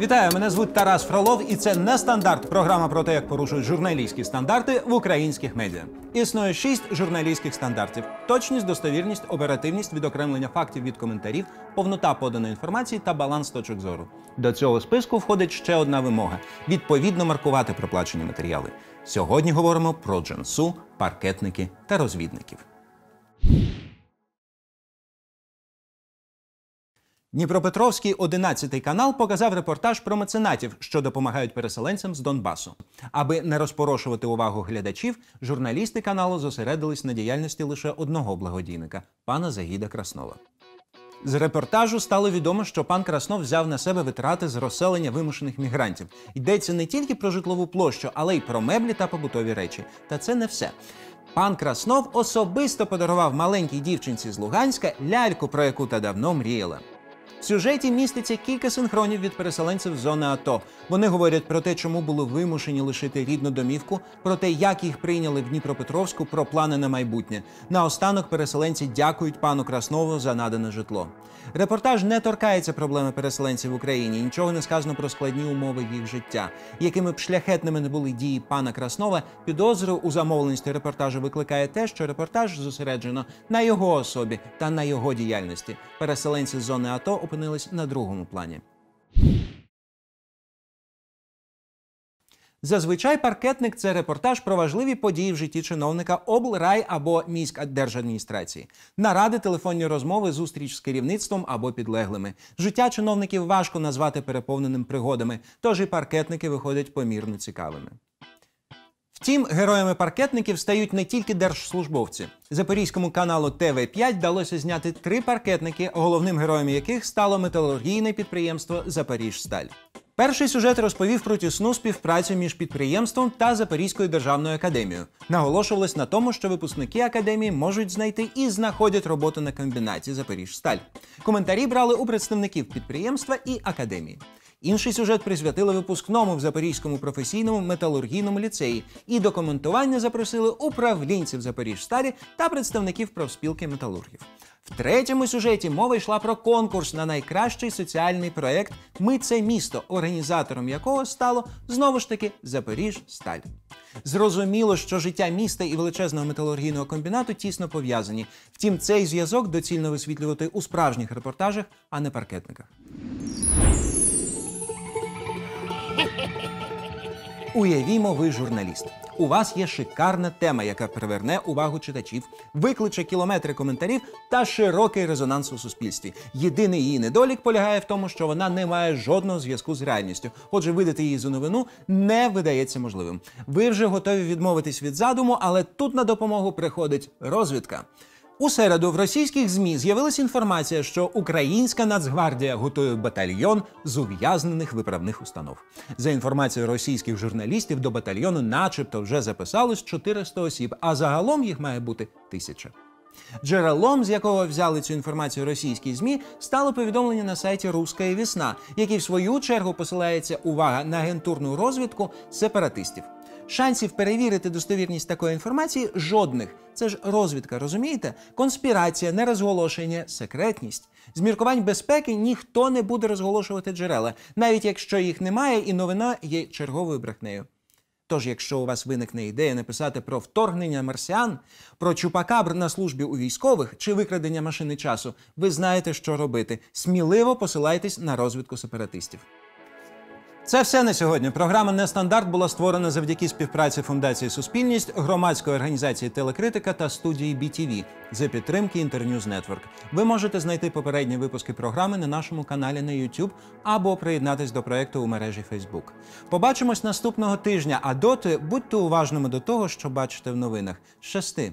Вітаю, мене звуть Тарас Фролов, і це не стандарт. Програма про те, як порушують журналістські стандарти в українських медіа. Існує шість журналістських стандартів: точність, достовірність, оперативність, відокремлення фактів від коментарів, повнота поданої інформації та баланс точок зору. До цього списку входить ще одна вимога: відповідно маркувати проплачені матеріали. Сьогодні говоримо про джинсу, паркетники та розвідників. Дніпропетровський 11 канал показав репортаж про меценатів, що допомагають переселенцям з Донбасу. Аби не розпорошувати увагу глядачів, журналісти каналу зосередились на діяльності лише одного благодійника пана Загіда Краснова. З репортажу стало відомо, що пан Краснов взяв на себе витрати з розселення вимушених мігрантів. Йдеться не тільки про житлову площу, але й про меблі та побутові речі. Та це не все. Пан Краснов особисто подарував маленькій дівчинці з Луганська ляльку, про яку та давно мріяла. В сюжеті міститься кілька синхронів від переселенців зони АТО. Вони говорять про те, чому були вимушені лишити рідну домівку, про те, як їх прийняли в Дніпропетровську, про плани на майбутнє. Наостанок переселенці дякують пану Краснову за надане житло. Репортаж не торкається проблеми переселенців в Україні. Нічого не сказано про складні умови їх життя. Якими б шляхетними не були дії пана Краснова, підозру у замовленості репортажу викликає те, що репортаж зосереджено на його особі та на його діяльності. Переселенці з зони АТО опинились на другому плані. Зазвичай паркетник це репортаж про важливі події в житті чиновника облрай або міськдержадміністрації. Наради, телефонні розмови, зустріч з керівництвом або підлеглими. Життя чиновників важко назвати переповненим пригодами, тож і паркетники виходять помірно цікавими. Втім, героями паркетників стають не тільки держслужбовці. Запорізькому каналу ТВ 5 вдалося зняти три паркетники, головним героєм яких стало металургійне підприємство Запоріжсталь. Перший сюжет розповів про тісну співпрацю між підприємством та Запорізькою державною академією. Наголошувалось на тому, що випускники академії можуть знайти і знаходять роботу на комбінаті Запоріжсталь. Коментарі брали у представників підприємства і академії. Інший сюжет присвятили випускному в Запорізькому професійному металургійному ліцеї і до коментування запросили управлінців Запоріжсталі та представників профспілки металургів. В третьому сюжеті мова йшла про конкурс на найкращий соціальний проект Ми це місто, організатором якого стало знову ж таки Запоріжсталь. Зрозуміло, що життя міста і величезного металургійного комбінату тісно пов'язані. Втім, цей зв'язок доцільно висвітлювати у справжніх репортажах, а не паркетниках. Уявімо, ви журналіст. У вас є шикарна тема, яка приверне увагу читачів, викличе кілометри коментарів та широкий резонанс у суспільстві. Єдиний її недолік полягає в тому, що вона не має жодного зв'язку з реальністю. Отже, видати її за новину не видається можливим. Ви вже готові відмовитись від задуму, але тут на допомогу приходить розвідка. У середу в російських змі з'явилася інформація, що українська Нацгвардія готує батальйон з ув'язнених виправних установ. За інформацією російських журналістів, до батальйону, начебто, вже записалось 400 осіб, а загалом їх має бути тисяча. Джерелом, з якого взяли цю інформацію російські змі, стало повідомлення на сайті Руська Вісна, який в свою чергу посилається увага на агентурну розвідку сепаратистів. Шансів перевірити достовірність такої інформації жодних. Це ж розвідка, розумієте? Конспірація, нерозголошення, секретність. З міркувань безпеки ніхто не буде розголошувати джерела, навіть якщо їх немає, і новина є черговою брехнею. Тож, якщо у вас виникне ідея написати про вторгнення марсіан, про чупакабр на службі у військових чи викрадення машини часу, ви знаєте, що робити. Сміливо посилайтесь на розвідку сепаратистів. Це все на сьогодні. Програма Нестандарт була створена завдяки співпраці Фундації Суспільність, громадської організації Телекритика та студії BTV за підтримки Інтерньюз Нетворк. Ви можете знайти попередні випуски програми на нашому каналі на YouTube або приєднатись до проекту у мережі Facebook. Побачимось наступного тижня. А доти будьте уважними до того, що бачите в новинах. Щасти!